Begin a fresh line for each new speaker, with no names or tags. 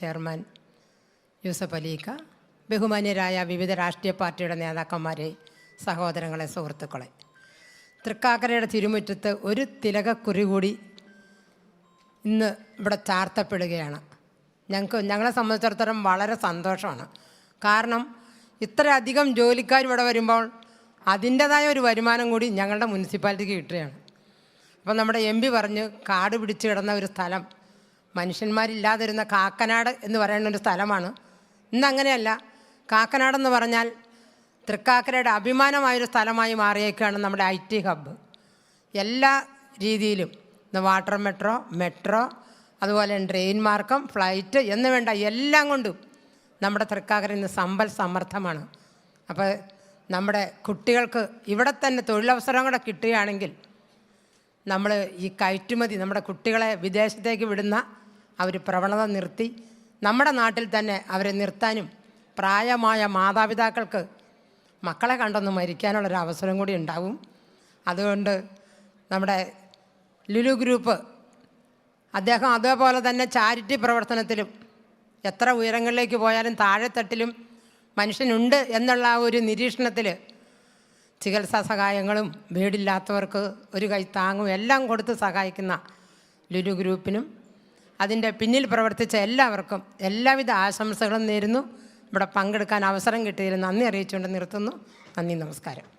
Chairman Yusuf അലീക്ക ബഹുമാന്യരായ വിവിധ രാഷ്ട്രീയ പാർട്ടിയുടെ നേതാക്കന്മാരെ സഹോദരങ്ങളെ സുഹൃത്തുക്കളെ. തൃക്കാക്കരയുടെ തിരുമുറ്റത്ത് ഒരു തിലകക്കുറി കൂടി ഇന്ന് ഇവിടെ ചാർത്തപ്പെടുകയാണ്. ഞങ്ങൾക്ക് ഞങ്ങളെ സംബന്ധിച്ചിടത്തോളം വളരെ സന്തോഷമാണ്. കാരണം ഇത്രയധികം ജോലിക്കാർ ഇവിടെ വരുമ്പോൾ അതിന്റെതായ ഒരു വരുമാനം കൂടി ഞങ്ങളുടെ മുനിസിപ്പാലിറ്റിക്ക് കിട്ടുകയാണ്. അപ്പോൾ നമ്മുടെ എം പി പറഞ്ഞ് കാട് പിടിച്ച് കിടന്ന ഒരു സ്ഥലം മനുഷ്യന്മാരില്ലാതിരുന്ന കാക്കനാട് എന്ന് പറയുന്ന ഒരു സ്ഥലമാണ്. ഇന്ന് അങ്ങനെയല്ല. കാക്കനാടെന്ന് പറഞ്ഞാൽ തൃക്കാക്കരയുടെ അഭിമാനമായൊരു സ്ഥലമായി മാറിയേക്കാണ് നമ്മുടെ ഐ ടി ഹബ്ബ് എല്ലാ രീതിയിലും ഇന്ന് വാട്ടർ മെട്രോ മെട്രോ അതുപോലെ ട്രെയിൻ മാർഗം ഫ്ലൈറ്റ് എന്ന് വേണ്ട എല്ലാം കൊണ്ടും നമ്മുടെ തൃക്കാക്കര ഇന്ന് സമ്പൽ സമർത്ഥമാണ്. അപ്പോൾ നമ്മുടെ കുട്ടികൾക്ക് ഇവിടെ തന്നെ തൊഴിലവസരം കൂടെ കിട്ടുകയാണെങ്കിൽ നമ്മൾ ഈ കയറ്റുമതി നമ്മുടെ കുട്ടികളെ വിദേശത്തേക്ക് വിടുന്ന ഒരു പ്രവണത നിർത്തി. നമ്മുടെ നാട്ടിൽ തന്നെ അവരെ നിർത്താനും പ്രായമായ മാതാപിതാക്കൾക്ക് മക്കളെ കണ്ടൊന്ന് മരിക്കാനുള്ളൊരു അവസരം കൂടി ഉണ്ടാവും. അതുകൊണ്ട് നമ്മുടെ ലുലു ഗ്രൂപ്പ് അദ്ദേഹം അതേപോലെ തന്നെ ചാരിറ്റി പ്രവർത്തനത്തിലും എത്ര ഉയരങ്ങളിലേക്ക് പോയാലും താഴെത്തട്ടിലും മനുഷ്യനുണ്ട് എന്നുള്ള ആ ഒരു നിരീക്ഷണത്തിൽ ചികിത്സാ സഹായങ്ങളും വീടില്ലാത്തവർക്ക് ഒരു കൈ താങ്ങും എല്ലാം കൊടുത്ത് സഹായിക്കുന്ന ലുലു ഗ്രൂപ്പിനും അതിന്റെ പിന്നിൽ പ്രവർത്തിച്ച എല്ലാവർക്കും എല്ലാവിധ ആശംസകളും നേരുന്നു. ഇവിടെ പങ്കെടുക്കാൻ അവസരം കിട്ടിയതിൽ നന്ദി അറിയിച്ചുകൊണ്ട് നിർത്തുന്നു. നന്ദി നമസ്കാരം.